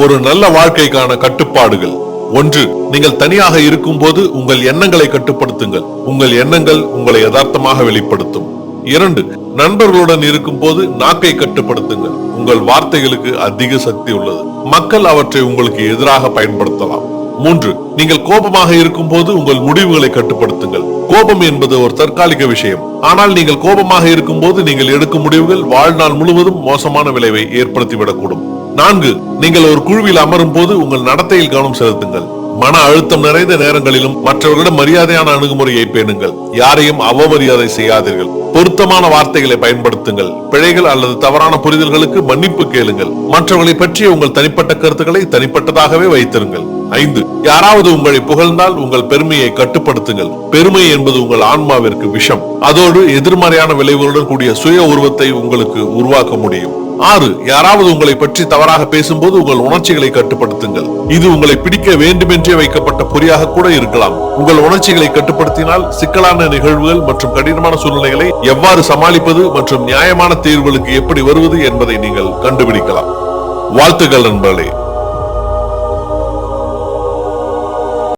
ஒரு நல்ல வாழ்க்கைக்கான கட்டுப்பாடுகள். ஒன்று நீங்கள் தனியாக இருக்கும் போது உங்கள் எண்ணங்களை கட்டுப்படுத்துங்கள். உங்கள் எண்ணங்கள் உங்களை யதார்த்தமாக வெளிப்படுத்தும். இரண்டு நண்பர்களுடன் இருக்கும் போது நாக்கை கட்டுப்படுத்துங்கள். உங்கள் வார்த்தைகளுக்கு அதிக சக்தி உள்ளது. மக்கள் அவற்றை உங்களுக்கு எதிராக பயன்படுத்தலாம். மூன்று நீங்கள் கோபமாக இருக்கும் போது உங்கள் முடிவுகளை கட்டுப்படுத்துங்கள். கோபம் என்பது ஒரு தற்காலிக விஷயம். ஆனால் நீங்கள் கோபமாக இருக்கும்போது நீங்கள் எடுக்கும் முடிவுகள் வாழ்நாள் முழுவதும் மோசமான விளைவை ஏற்படுத்திவிடக்கூடும். நான்கு நீங்கள் ஒரு குழுவில் அமரும் போது உங்கள் நடத்தையில் கவனம் செலுத்துங்கள். மன அழுத்தம் நிறைந்த நேரங்களிலும் மற்றவர்களிடம் மரியாதையான அணுகுமுறையை பேணுங்கள். யாரையும் அவமரியாதை செய்யாதீர்கள். பொருத்தமான வார்த்தைகளை பயன்படுத்துங்கள். பிழைகள் அல்லது தவறான புரிதல்களுக்கு மன்னிப்பு கேளுங்கள். மற்றவர்களை பற்றிய உங்கள் தனிப்பட்ட கருத்துக்களை தனிப்பட்டதாகவே வைத்திருங்கள். ஐந்து யாராவது உங்களை புகழ்ந்தால் உங்கள் பெருமையை கட்டுப்படுத்துங்கள். பெருமை என்பது உங்கள் ஆன்மாவிற்கு விஷம். அதோடு எதிர்மறையான விளைவுகளுடன் கூடிய சுய உருவத்தை உங்களுக்கு உருவாக்க முடியும். ஆறு யாராவது உங்களை பற்றி தவறாக பேசும்போது உங்கள் உணர்ச்சிகளை கட்டுப்படுத்துங்கள். இது உங்களை பிடிக்க வேண்டுமென்றே வைக்கப்பட்ட பொறியாக கூட இருக்கலாம். உங்கள் உணர்ச்சிகளை கட்டுப்படுத்தினால் சிக்கலான நிகழ்வுகள் மற்றும் கடினமான சூழ்நிலைகளை எவ்வாறு சமாளிப்பது மற்றும் நியாயமான தீர்வுகளுக்கு எப்படி வருவது என்பதை நீங்கள் கண்டுபிடிக்கலாம். வாழ்த்துக்கள் நண்பர்களே.